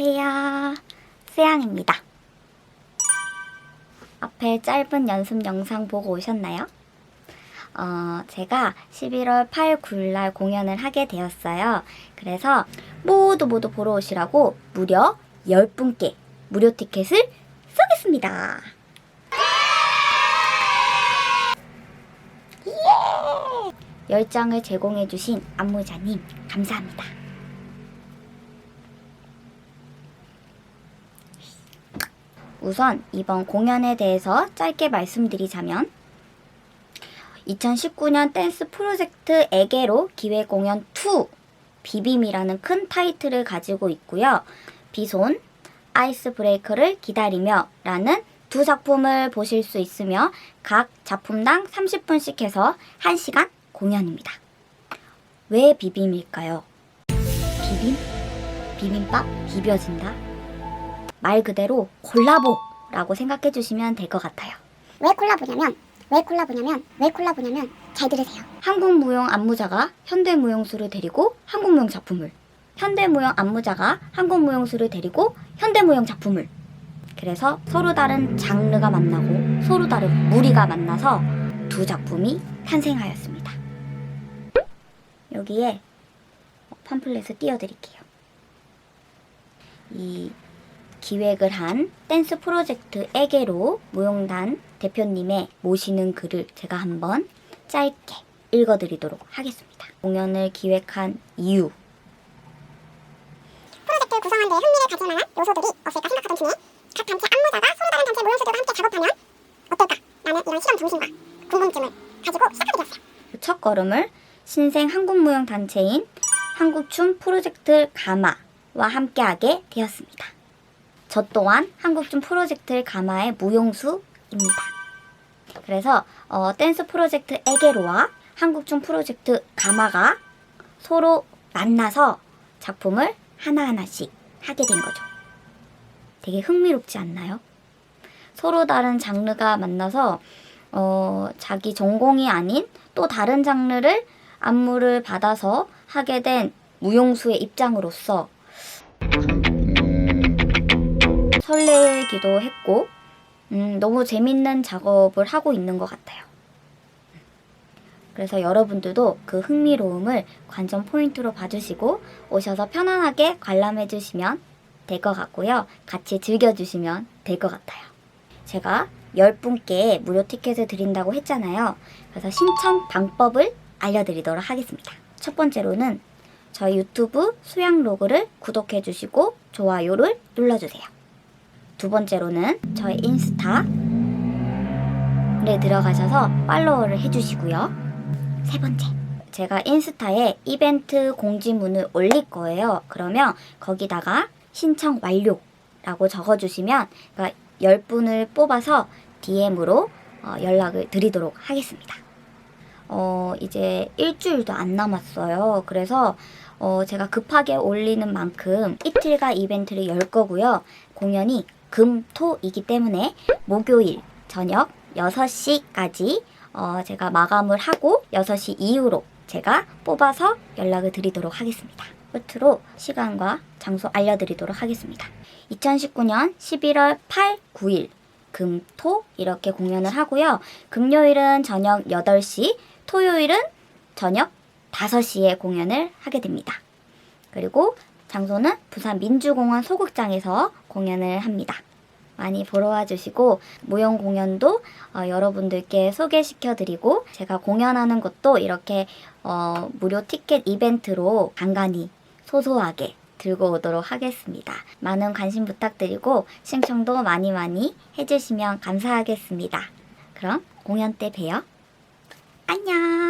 안녕하세요. 수양입니다. 앞에 짧은 연습 영상 보고 오셨나요? 어, 제가 11월 8, 9일 날 공연을 하게 되었어요. 그래서 모두 모두 보러 오시라고 무려 10분께 무료 티켓을 쏘겠습니다. 예! 10장을 제공해주신 안무자님, 감사합니다. 우선 이번 공연에 대해서 짧게 말씀드리자면 2019년 댄스 프로젝트 에게로 기획 공연 2 비빔이라는 큰 타이틀을 가지고 있고요. 비손, 아이스 브레이커를 기다리며 라는 두 작품을 보실 수 있으며 각 작품당 30분씩 해서 1시간 공연입니다. 왜 비빔일까요? 비빔? 비빔밥? 비벼진다? 말 그대로 콜라보라고 생각해 주시면 될 것 같아요. 왜 콜라보냐면 왜 콜라보냐면 왜 콜라보냐면 잘 들으세요. 한국 무용 안무자가 현대 무용수를 데리고 한국 무용 작품을 현대 무용 안무자가 한국 무용수를 데리고 현대 무용 작품을 그래서 서로 다른 장르가 만나고 서로 다른 무리가 만나서 두 작품이 탄생하였습니다. 여기에 팜플렛을 띄워드릴게요. 이 기획을 한 댄스 프로젝트 에게로 무용단 대표님의 모시는 글을 제가 한번 짧게 읽어드리도록 하겠습니다. 공연을 기획한 이유, 프로젝트를 구성하는 데 흥미를 가질 만한 요소들이 없을까 생각하던 중에 각 단체 안무자가 서로 다른 단체 모형수들과 함께 작업하면 어떨까? 라는 이런 실험 정신과 궁금증을 가지고 시작하게 되었어요. 첫 걸음을 신생 한국무용 단체인 한국춤 프로젝트 가마와 함께하게 되었습니다. 저 또한 한국춤 프로젝트 가마의 무용수입니다. 그래서 어, 댄스 프로젝트 에게로와 한국춤 프로젝트 가마가 서로 만나서 작품을 하나하나씩 하게 된 거죠. 되게 흥미롭지 않나요? 서로 다른 장르가 만나서 어, 자기 전공이 아닌 또 다른 장르를 안무를 받아서 하게 된 무용수의 입장으로서 음, 설레기도 했고 음, 너무 재밌는 작업을 하고 있는 것 같아요. 그래서 여러분들도 그 흥미로움을 관전 포인트로 봐주시고 오셔서 편안하게 관람해 주시면 될 것 같고요. 같이 즐겨주시면 될 것 같아요. 제가 10분께 무료 티켓을 드린다고 했잖아요. 그래서 신청 방법을 알려드리도록 하겠습니다. 첫 번째로는 저희 유튜브 수양 로그를 구독해 주시고 좋아요를 눌러주세요. 두 번째로는 저희 인스타에 들어가셔서 팔로우를 해주시고요. 세 번째. 제가 인스타에 이벤트 공지문을 올릴 거예요. 그러면 거기다가 신청 완료라고 적어주시면 그러니까 10분을 뽑아서 DM으로 어, 연락을 드리도록 하겠습니다. 어, 이제 일주일도 안 남았어요. 그래서 어, 제가 급하게 올리는 만큼 이틀간 이벤트를 열 거고요. 공연이 금, 토이기 때문에 목요일 저녁 6시까지 어, 제가 마감을 하고 6시 이후로 제가 뽑아서 연락을 드리도록 하겠습니다. 끝으로 시간과 장소 알려드리도록 하겠습니다. 2019년 11월 8, 9일 금, 토 이렇게 공연을 하고요. 금요일은 저녁 8시, 토요일은 저녁 5시에 공연을 하게 됩니다. 그리고 장소는 부산 민주공원 소극장에서 공연을 합니다. 많이 보러 와주시고 무용 공연도 어, 여러분들께 소개시켜드리고 제가 공연하는 것도 이렇게 어, 무료 티켓 이벤트로 간간히 소소하게 들고 오도록 하겠습니다. 많은 관심 부탁드리고 신청도 많이 많이 해주시면 감사하겠습니다. 그럼 공연 때 봬요. 안녕!